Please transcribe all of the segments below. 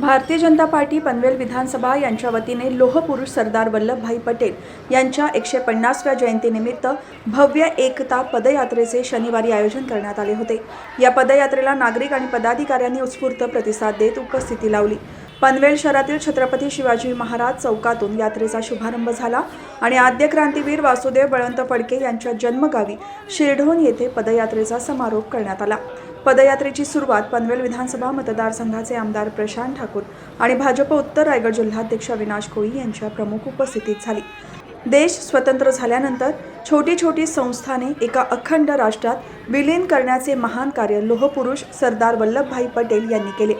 Bharatiya Janata party Panvel विधानसभा यांच्या वतीने लोहपुरुष सरदार वल्लभभाई पटेल यांच्या एकशे पन्नासव्या जयंतीनिमित्त भव्य एकता पदयात्रेचे शनिवारी आयोजन करण्यात आले होते. या पदयात्रेला नागरिक आणि पदाधिकाऱ्यांनी उत्स्फूर्त प्रतिसाद देत उपस्थिती लावली. पनवेल शहरातील छत्रपती शिवाजी महाराज चौकातून यात्रेचा शुभारंभ झाला आणि आद्य क्रांतीवीर वासुदेव बळवंत फडके यांच्या जन्मगावी शिरढोण येथे पदयात्रेचा समारोप करण्यात आला. पदयात्रेची सुरुवात पनवेल विधानसभा मतदारसंघाचे आमदार प्रशांत ठाकूर आणि भाजप उत्तर रायगड जिल्हाध्यक्ष अविनाश कोळी यांच्या प्रमुख उपस्थितीत झाली. देश स्वतंत्र झाल्यानंतर छोटी छोटी संस्थाने एका अखंड राष्ट्रात विलीन करण्याचे महान कार्य लोहपुरुष सरदार वल्लभभाई पटेल यांनी केले.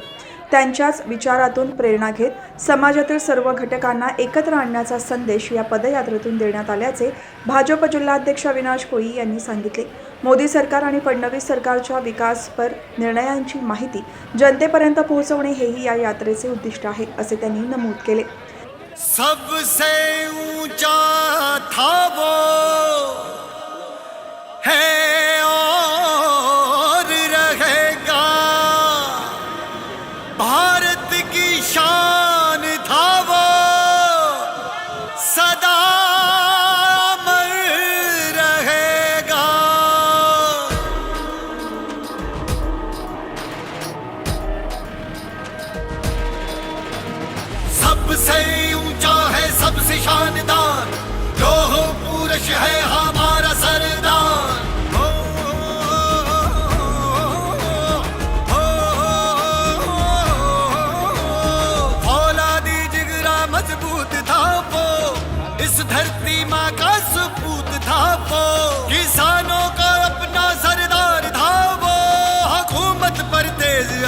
त्यांच्याच विचारातून प्रेरणा घेत समाजातील सर्व घटकांना एकत्र आणण्याचा संदेश या पदयात्रेतून देण्यात आल्याचे भाजप जिल्हाध्यक्ष अविनाश कोळी यांनी सांगितले. मोदी सरकार आणि फडणवीस सरकारच्या विकासपर निर्णयांची माहिती जनतेपर्यंत पोहोचवणे हेही या यात्रेचे उद्दिष्ट आहे असे त्यांनी नमूद केले. सबसे ऊंचा था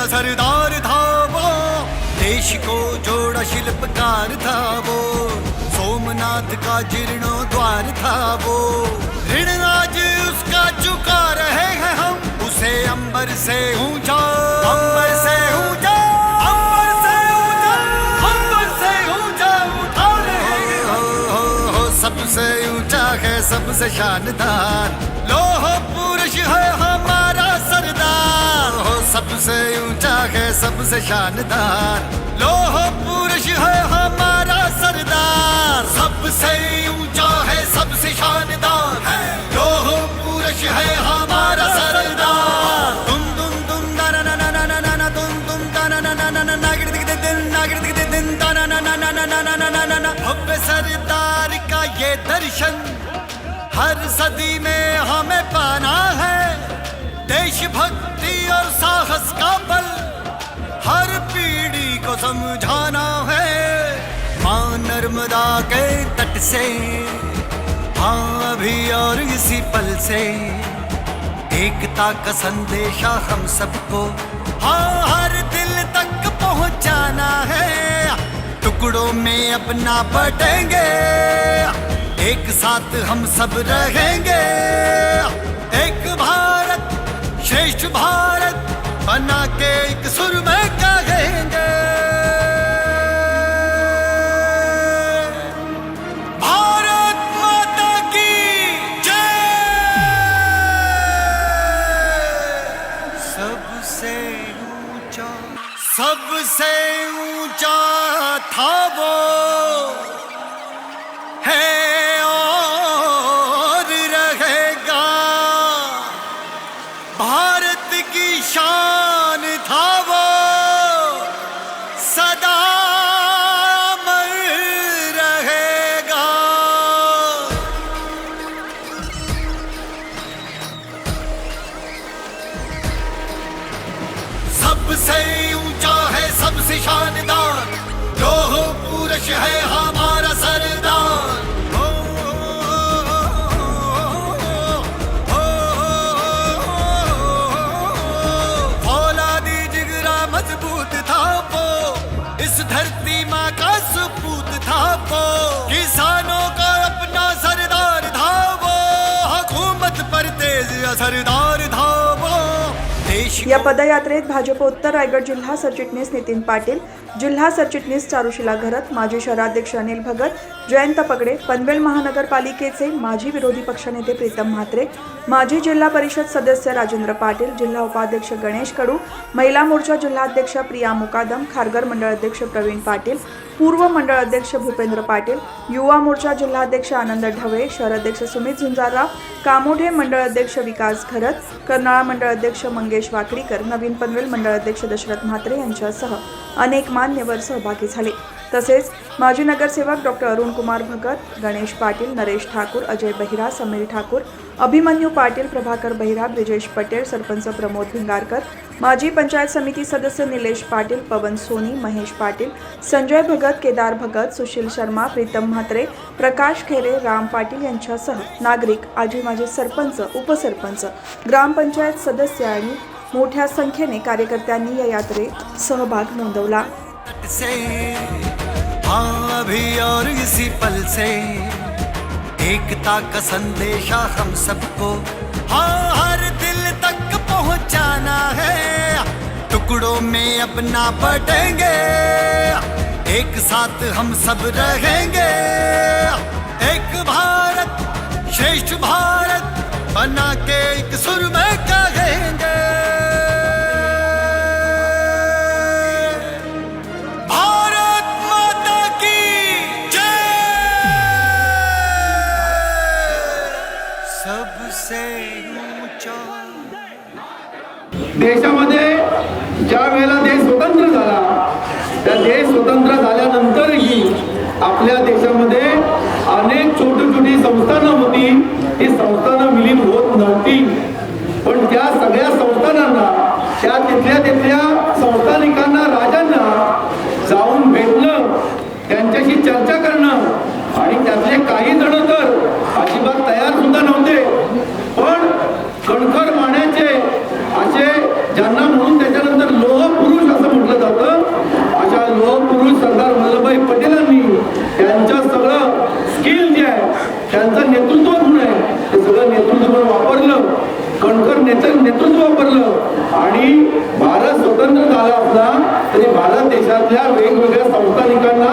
तेज असरदार था देश को जोड़ा शिल्पकार था वो सोमनाथ का जीर्णोद्वार था वो ऋण आज उसका चुका रहे हैं हम उसे अंबर से ऊंचा अंबर से ऊंचा अंबर से ऊंचा अंबर से ऊंचा उठा रहे हैं हो, हो, हो, सबसे ऊंचा है सबसे शानदार लोह सबसे ऊंचा है सबसे शानदार लोह पुरुष है हमारा सरदार सबसे ऊंचा है सबसे शानदार लोह पुरुष है हमारा सरदार दुम दुम दुम ना ना ना ना ना ना ना दुम दुम दा ना ना ना ना ना नागिर दिख दिन नागिर दिख दिन दा ना ना ना ना ना ना ना ना ना ना ना भव्य सरदार का ये दर्शन हर सदी में हमें पाना है देशभक्ति और साहस का बल, हर पीढ़ी को समझाना है। माँ नर्मदा के तट से हाँ अभी और इसी पल से। एकता का संदेशा हम सबको हाँ हर दिल तक पहुंचाना है। टुकड़ों में अपना बटेंगे, एक साथ हम सब रहेंगे। स्वच्छ भारत बना के एक सिशान दान लोहपुरश है हाँ या पदयात्रेत भाजप उत्तर रायगड जिल्हा सरचिटणीस नितीन पाटील जिल्हा सरचिटणीस चारुशिला घरत माजी शहराध्यक्ष अनिल भगत जयंत पगडे पनवेल महानगरपालिकेचे माजी विरोधी पक्षनेते प्रीतम म्हात्रे माजी जिल्हा परिषद सदस्य राजेंद्र पाटील जिल्हा उपाध्यक्ष गणेश कडू महिला मोर्चा जिल्हाध्यक्ष प्रिया मुकादम खारघर मंडळ अध्यक्ष प्रवीण पाटील पूर्व मंडळ अध्यक्ष भूपेंद्र पाटील युवा मोर्चा जिल्हाध्यक्ष आनंद ढवळे शहर अध्यक्ष सुमित झुंजारराव कामोठे मंडळ अध्यक्ष विकास घरत कर्नाळा मंडळ अध्यक्ष मंगेश वाकडीकर नवीन पनवेल मंडळ अध्यक्ष दशरथ म्हात्रे यांच्यासह अनेक मान्यवर सहभागी झाले. तसेच माजी नगरसेवक डॉक्टर अरुण कुमार भगत गणेश पाटील नरेश ठाकूर अजय बहिरा समीर ठाकूर अभिमन्यू पाटील प्रभाकर बहिरा ब्रिजेश पटेल सरपंच प्रमोद भिंगारकर माजी पंचायत समिती सदस्य निलेश पाटील पवन सोनी महेश पाटील संजय भगत केदार भगत सुशील शर्मा प्रीतम म्हात्रे प्रकाश खेरे राम पाटील यांच्यासह नागरिक आजी माजी सरपंच उपसरपंच ग्रामपंचायत सदस्य आणि मोठ्या संख्येने कार्यकर्त्यांनी या यात्रेत सहभाग नोंदवला. से से एकता का संदेशा हम सबको हाँ हर दिल तक पहुंचाना है। टुकड़ों में अपना बटेंगे। एक साथ हम सब रहेंगे। एक भारत, श्रेष्ठ भारत बना के एक सुर में कहेंगे। भारत माता की सबसे देशामध्ये ज्या वेळेला देश स्वतंत्र झाला त्या देश स्वतंत्र झाल्यानंतरही आपल्या देशामध्ये अनेक छोटी छोटी संस्थानं होती. ही संस्था कणखर नेतृत्व वापरलं आणि भारत स्वतंत्र झाला असला तरी भारत देशातल्या वेगवेगळ्या संस्थानिकांना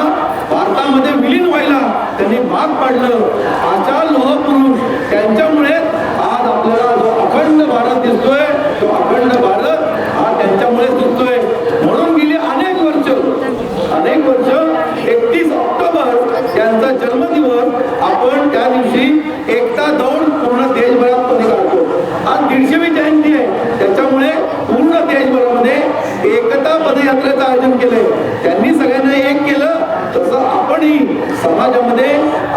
भारतामध्ये विलीन व्हायला त्यांनी भाग पाडलं. अशा लोह पुरुष त्यांच्यामुळे आज आपल्याला जो अखंड भारत दिसतोय तो अखंड भारत हा त्यांच्यामुळे दिसतोय म्हणून गेली अनेक वर्ष अनेक वर्ष एकतीस ऑक्टोबर त्यांचा जन्मदिवस आपण त्या दिवशी एकता दौड पूर्ण देशभरात मध्ये काढतो आज दीडशेवी जयंती आहे त्याच्यामुळे पूर्ण देशभरामध्ये एकता पदयात्रेचं आयोजन केलंय. त्यांनी सगळ्यांना एक केलं तसं आपणही समाजामध्ये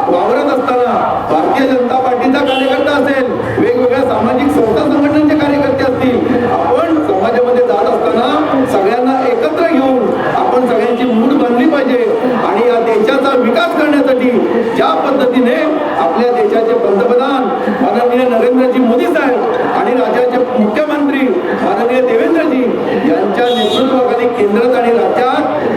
वावरत असताना भारतीय जनता पार्टीचा कार्यकर्ता असेल वेगवेगळ्या सामाजिक संस्था संघटनांचे कार्यकर्ते असतील आपण समाजामध्ये जात असताना सगळ्यांना एकत्र घेऊन आपण सगळ्यांची मूड बांधली पाहिजे. आणि या देशाचा विकास करण्यासाठी ज्या पद्धतीने आपल्या देशाचे पंतप्रधान माननीय नरेंद्रजी मोदी साहेब आणि राज्याचे मुख्यमंत्री यांच्या नेतृत्वाखाली केंद्रात आणि राज्यात